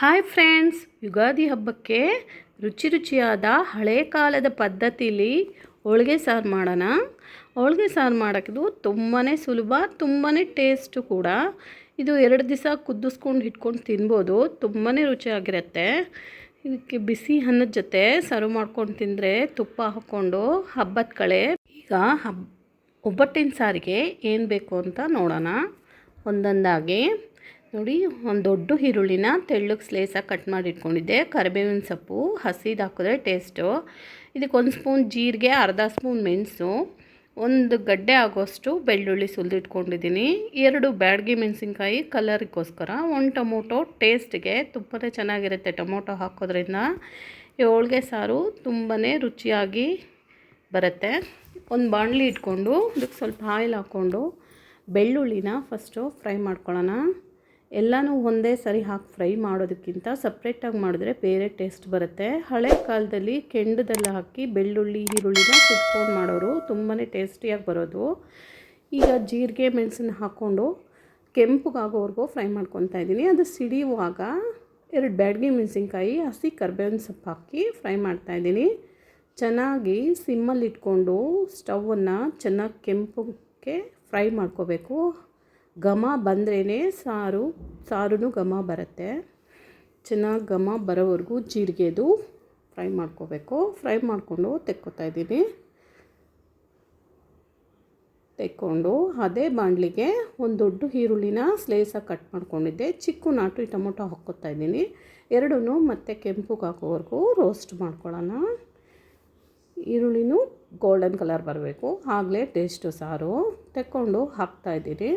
Hi friends Ugadi ಹಬ್ಬಕ್ಕೆ ರುಚಿ ರುಚಿಯಾದ ಹಳೆ ಕಾಲದ ಪದ್ಧತಿಲಿ ಹೋಳಿಗೆ ಸಾರು ಮಾಡೋಣ. ಹೋಳಿಗೆ ಸಾರು ಮಾಡೋಕ್ಕಿದು ತುಂಬಾ ಸುಲಭ ತುಂಬಾ ಟೇಸ್ಟು ಕೂಡ. ಇದು ಎರಡು ದಿವಸ ಕುದಿಸ್ಕೊಂಡು ಇಟ್ಕೊಂಡು ತಿನ್ಬೋದು ತುಂಬಾ ರುಚಿಯಾಗಿರುತ್ತೆ. ಇದಕ್ಕೆ ಬಿಸಿ ಅನ್ನದ ಜೊತೆ ಸರ್ವ್ ಮಾಡ್ಕೊಂಡು ತಿಂದರೆ ತುಪ್ಪ ಹಾಕ್ಕೊಂಡು ಹಬ್ಬದ ಕಳೆ. ಈಗ ಹಬ್, ಒಬ್ಬಟ್ಟಿನ ಸಾರಿಗೆ ಏನು ಬೇಕು ಅಂತ ನೋಡೋಣ. ಒಂದೊಂದಾಗಿ. ನೋಡಿ, ಒಂದು ದೊಡ್ಡ ಈರುಳ್ಳಿನ ತೆಳ್ಳಗೆ ಸ್ಲೇಸಾಗಿ ಕಟ್ ಮಾಡಿ ಇಟ್ಕೊಂಡಿದ್ದೆ. ಕರಿಬೇವಿನ ಸೊಪ್ಪು, ಹಸಿದು ಹಾಕಿದ್ರೆ ಟೇಸ್ಟು ಇದಕ್ಕೆ ಒಂದು ಸ್ಪೂನ್ ಜೀರಿಗೆ, ಅರ್ಧ ಸ್ಪೂನ್ ಮೆಣಸು, ಒಂದು ಗಡ್ಡೆ ಆಗೋಷ್ಟು ಬೆಳ್ಳುಳ್ಳಿ ಸುಲಿದಿಟ್ಕೊಂಡಿದ್ದೀನಿ ಎರಡು ಬ್ಯಾಡಗಿ ಮೆಣಸಿನ್ಕಾಯಿ ಕಲರಿಗೋಸ್ಕರ ಒಂದು ಟೊಮೊಟೊ ಟೇಸ್ಟ್ಗೆ ತುಂಬನೇ ಚೆನ್ನಾಗಿರುತ್ತೆ ಟೊಮೊಟೊ ಹಾಕೋದ್ರಿಂದ. ಈ ಹೋಳ್ಗೆ ಸಾರು ತುಂಬಾ ರುಚಿಯಾಗಿ ಬರುತ್ತೆ. ಒಂದು ಬಾಣಲಿ ಇಟ್ಕೊಂಡು ಅದಕ್ಕೆ ಸ್ವಲ್ಪ ಆಯಿಲ್ ಹಾಕ್ಕೊಂಡು ಬೆಳ್ಳುಳ್ಳಿನ ಫಸ್ಟು ಫ್ರೈ ಮಾಡ್ಕೊಳ್ಳೋಣ ಎಲ್ಲನೂ ಒಂದೇ ಸರಿ ಹಾಕಿ ಫ್ರೈ ಮಾಡೋದಕ್ಕಿಂತ ಸಪ್ರೇಟಾಗಿ ಮಾಡಿದ್ರೆ ಬೇರೆ ಟೇಸ್ಟ್ ಬರುತ್ತೆ. ಹಳೆ ಕಾಲದಲ್ಲಿ ಕೆಂಡದೆಲ್ಲ ಹಾಕಿ ಬೆಳ್ಳುಳ್ಳಿ, ಈರುಳ್ಳಿನ ಸುಟ್ಕೊಂಡು ಮಾಡೋರು ತುಂಬಾ ಟೇಸ್ಟಿಯಾಗಿ ಬರೋದು. ಈಗ ಜೀರಿಗೆ, ಮೆಣಸನ್ನ ಹಾಕ್ಕೊಂಡು ಕೆಂಪುಗಾಗೋವರೆಗೂ ಫ್ರೈ ಮಾಡ್ಕೊತಾ ಇದ್ದೀನಿ. ಅದು ಸಿಡಿಯುವಾಗ ಎರಡು ಬ್ಯಾಡ್ಗೆ ಮೆಣಸಿನ್ಕಾಯಿ, ಹಸಿ ಕರ್ಬೇವಿನ ಸೊಪ್ಪು ಹಾಕಿ ಫ್ರೈ ಮಾಡ್ತಾಯಿದ್ದೀನಿ ಚೆನ್ನಾಗಿ ಸಿಮ್ಮಲ್ಲಿಟ್ಕೊಂಡು ಸ್ಟವನ್ನು ಚೆನ್ನಾಗಿ ಕೆಂಪಕ್ಕೆ ಫ್ರೈ ಮಾಡ್ಕೋಬೇಕು. ಘಮ ಬಂದ್ರೇ ಸಾರು ಸಾರು ಘಮ ಬರುತ್ತೆ. ಚೆನ್ನಾಗಿ ಘಮ ಬರೋವರೆಗೂ ಜೀರಿಗೆದು ಫ್ರೈ ಮಾಡ್ಕೋಬೇಕು. ಫ್ರೈ ಮಾಡಿಕೊಂಡು ತೆಕ್ಕೋತಾ ಇದ್ದೀನಿ. ತೆಕ್ಕೊಂಡು ಅದೇ ಬಾಣಲಿಗೆ ಒಂದು ದೊಡ್ಡ ಈರುಳ್ಳಿನ ಸ್ಲೇಸಾಗಿ ಕಟ್ ಮಾಡ್ಕೊಂಡಿದ್ದೆ. ಚಿಕ್ಕ ನಾಟು ಟೊಮೊಟೊ ಹಾಕ್ಕೋತಾ ಇದ್ದೀನಿ. ಎರಡೂ ಮತ್ತೆ ಕೆಂಪುಗೆ ಹಾಕೋವರೆಗೂ ರೋಸ್ಟ್ ಮಾಡ್ಕೊಳ್ಳೋಣ. ಈರುಳ್ಳಿನೂ ಗೋಲ್ಡನ್ ಕಲರ್ ಬರಬೇಕು. ಆಗಲೇ ಟೇಸ್ಟು ಸಾರು. ತೆಕ್ಕೊಂಡು ಹಾಕ್ತಾಯಿದ್ದೀನಿ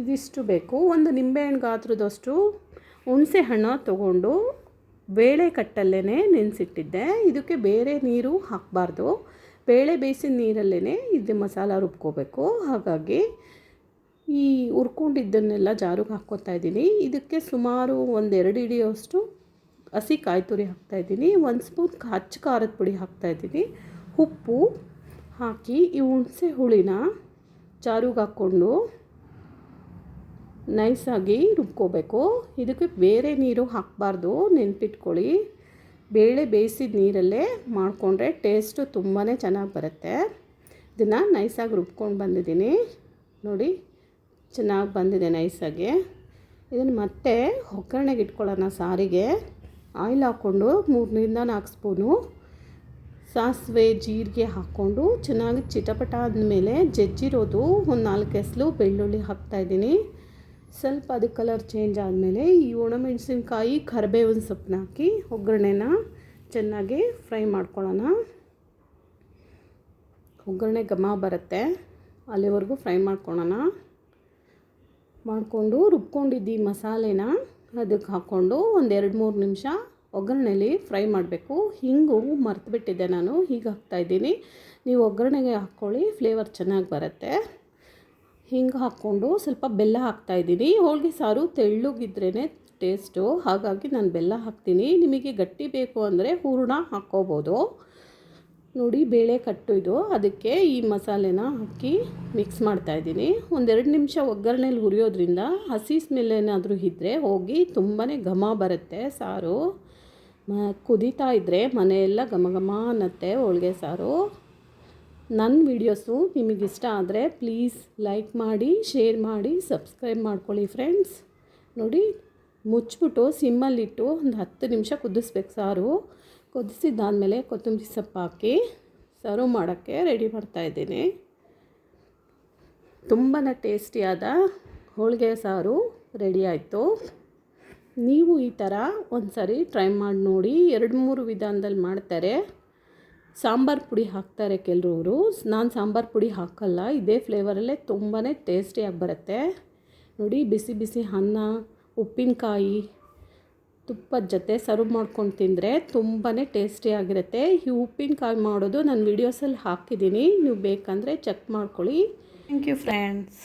ಇದಿಷ್ಟು ಬೇಕು. ಒಂದು ನಿಂಬೆಹಣ್ಣು ಗಾತ್ರದಷ್ಟು ಹುಣಸೆ ಹಣ್ಣು ತೊಗೊಂಡು ಬೇಳೆ ಕಟ್ಟಲ್ಲೇ ನೆನೆಸಿಟ್ಟಿದ್ದೆ. ಇದಕ್ಕೆ ಬೇರೆ ನೀರು ಹಾಕಬಾರ್ದು. ಬೇಳೆ ಬೇಯಿಸಿದ ನೀರಲ್ಲೇ ಇದು ಮಸಾಲ ರುಬ್ಕೋಬೇಕು. ಹಾಗಾಗಿ ಈ ಹುರ್ಕೊಂಡಿದ್ದನ್ನೆಲ್ಲ ಜಾರಿಗೆ ಹಾಕ್ಕೊತಾ ಇದ್ದೀನಿ. ಇದಕ್ಕೆ ಸುಮಾರು ಒಂದೆರಡು ಹಿಡಿಯೋಷ್ಟು ಹಸಿ ಕಾಯಿ ತುರಿ ಹಾಕ್ತಾಯಿದ್ದೀನಿ ಒಂದು ಸ್ಪೂನ್ ಹಚ್ಚ ಖಾರದ ಪುಡಿ ಹಾಕ್ತಾಯಿದ್ದೀನಿ ಉಪ್ಪು ಹಾಕಿ ಈ ಹುಣಸೆ ಹುಳಿನ ಜಾರಿಗೆ ಹಾಕ್ಕೊಂಡು ನೈಸಾಗಿ ರುಬ್ಕೋಬೇಕು. ಇದಕ್ಕೆ ಬೇರೆ ನೀರು ಹಾಕಬಾರ್ದು. ನೆನ್ಪಿಟ್ಕೊಳ್ಳಿ. ಬೇಳೆ ಬೇಯಿಸಿದ ನೀರಲ್ಲೇ ಮಾಡಿಕೊಂಡ್ರೆ ಟೇಸ್ಟು ತುಂಬಾ ಚೆನ್ನಾಗಿ ಬರುತ್ತೆ. ಇದನ್ನು ನೈಸಾಗಿ ರುಬ್ಕೊಂಡು ಬಂದಿದ್ದೀನಿ. ನೋಡಿ, ಚೆನ್ನಾಗಿ ಬಂದಿದೆ ನೈಸಾಗಿ. ಇದನ್ನು ಮತ್ತೆ ಒಗ್ಗರಣೆಗೆ ಇಟ್ಕೊಳ್ಳೋಣ ಸಾರಿಗೆ. ಆಯಿಲ್ ಹಾಕ್ಕೊಂಡು ಮೂರರಿಂದ ನಾಲ್ಕು ಸ್ಪೂನು ಸಾಸಿವೆ, ಜೀರಿಗೆ ಹಾಕ್ಕೊಂಡು ಚೆನ್ನಾಗಿ ಚಿಟಪಟ ಆದಮೇಲೆ ಜಜ್ಜಿರೋದು ಒಂದು ನಾಲ್ಕು ಎಸಲು ಬೆಳ್ಳುಳ್ಳಿ ಹಾಕ್ತಾಯಿದ್ದೀನಿ ಸ್ವಲ್ಪ ಅದು ಕಲರ್ ಚೇಂಜ್ ಆದಮೇಲೆ ಈ ಒಣಮೆಣಸಿನ್ಕಾಯಿ ಕರಿಬೇವಿನ ಸೊಪ್ಪನ್ನ ಹಾಕಿ ಒಗ್ಗರಣೆನ ಚೆನ್ನಾಗಿ ಫ್ರೈ ಮಾಡ್ಕೊಳ್ಳೋಣ. ಒಗ್ಗರಣೆ ಘಮ ಬರುತ್ತೆ, ಅಲ್ಲಿವರೆಗೂ ಫ್ರೈ ಮಾಡ್ಕೊಳ್ಳೋಣ. ಮಾಡಿಕೊಂಡು ರುಬ್ಕೊಂಡಿದ್ದು ಮಸಾಲೆನ ಅದಕ್ಕೆ ಹಾಕ್ಕೊಂಡು ಒಂದು ಎರಡು ಮೂರು ನಿಮಿಷ ಒಗ್ಗರಣೆಲಿ ಫ್ರೈ ಮಾಡಬೇಕು. ಹಿಂಗು ಮರ್ತುಬಿಟ್ಟಿದ್ದೆ ನಾನು, ಹೀಗೆ ಹಾಕ್ತಾಯಿದ್ದೀನಿ ನೀವು ಒಗ್ಗರಣೆಗೆ ಹಾಕ್ಕೊಳ್ಳಿ ಫ್ಲೇವರ್ ಚೆನ್ನಾಗಿ ಬರುತ್ತೆ. ಹಿಂಗೆ ಹಾಕ್ಕೊಂಡು ಸ್ವಲ್ಪ ಬೆಲ್ಲ ಹಾಕ್ತಾಯಿದ್ದೀನಿ ಹೋಳಿಗೆ ಸಾರು ತೆಳ್ಳುಗಿದ್ರೇ ಟೇಸ್ಟು ಹಾಗಾಗಿ ನಾನು ಬೆಲ್ಲ ಹಾಕ್ತೀನಿ. ನಿಮಗೆ ಗಟ್ಟಿ ಬೇಕು ಅಂದರೆ ಹೂರಣ ಹಾಕ್ಕೋಬೋದು. ನೋಡಿ, ಬೇಳೆ ಕಟ್ಟು ಇದು. ಅದಕ್ಕೆ ಈ ಮಸಾಲೆನ ಹಾಕಿ ಮಿಕ್ಸ್ ಮಾಡ್ತಾಯಿದ್ದೀನಿ ಒಂದೆರಡು ನಿಮಿಷ ಒಗ್ಗರಣೆಲಿ ಹುರಿಯೋದ್ರಿಂದ ಹಸಿ ಸ್ಮೆಲ್ ಏನಾದರೂ ಇದ್ದರೆ ಹೋಗಿ ತುಂಬಾ ಘಮ ಬರುತ್ತೆ ಸಾರು. ಕುದೀತಾ ಇದ್ದರೆ ಮನೆಯೆಲ್ಲ ಘಮ ಘಮ ಅನ್ನತ್ತೆ ಹೋಳಿಗೆ ಸಾರು. ನನ್ನ ವೀಡಿಯೋಸು ನಿಮಗಿಷ್ಟ ಆದರೆ ಪ್ಲೀಸ್ ಲೈಕ್ ಮಾಡಿ, ಶೇರ್ ಮಾಡಿ, ಸಬ್ಸ್ಕ್ರೈಬ್ ಮಾಡ್ಕೊಳ್ಳಿ ಫ್ರೆಂಡ್ಸ್. ನೋಡಿ, ಮುಚ್ಚಿಬಿಟ್ಟು ಸಿಮ್ಮಲ್ಲಿಟ್ಟು ಒಂದು ಹತ್ತು ನಿಮಿಷ ಕುದಿಸ್ಬೇಕು ಸಾರು. ಕುದಿಸಿದ್ದಾದಮೇಲೆ ಕೊತ್ತಂಬರಿ ಸೊಪ್ಪು ಹಾಕಿ ಸರ್ವ್ ಮಾಡೋಕ್ಕೆ ರೆಡಿ ಮಾಡ್ತಾಯಿದ್ದೀನಿ ತುಂಬಾ ಟೇಸ್ಟಿಯಾದ ಹೋಳಿಗೆ ಸಾರು ರೆಡಿ ಆಯಿತು. ನೀವು ಈ ಥರ ಒಂದು ಸರಿ ಟ್ರೈ ಮಾಡಿ ನೋಡಿ, ಎರಡು ಮೂರು ವಿಧಾನದಲ್ಲಿ ಮಾಡ್ತಾರೆ. ಸಾಂಬಾರು ಪುಡಿ ಹಾಕ್ತಾರೆ ಕೆಲವರು ನಾನು ಸಾಂಬಾರು ಪುಡಿ ಹಾಕಲ್ಲ. ಇದೇ ಫ್ಲೇವರಲ್ಲೇ ತುಂಬಾ ಟೇಸ್ಟಿಯಾಗಿ ಬರುತ್ತೆ. ನೋಡಿ, ಬಿಸಿ ಬಿಸಿ ಅನ್ನ, ಉಪ್ಪಿನಕಾಯಿ, ತುಪ್ಪದ ಜೊತೆ ಸರ್ವ್ ಮಾಡ್ಕೊಂಡು ತಿಂದರೆ ತುಂಬಾ ಟೇಸ್ಟಿಯಾಗಿರುತ್ತೆ. ಈ ಉಪ್ಪಿನಕಾಯಿ ಮಾಡೋದು ನಾನು ವೀಡಿಯೋಸಲ್ಲಿ ಹಾಕಿದ್ದೀನಿ ನೀವು ಬೇಕಂದರೆ ಚೆಕ್ ಮಾಡ್ಕೊಳ್ಳಿ. Thank you friends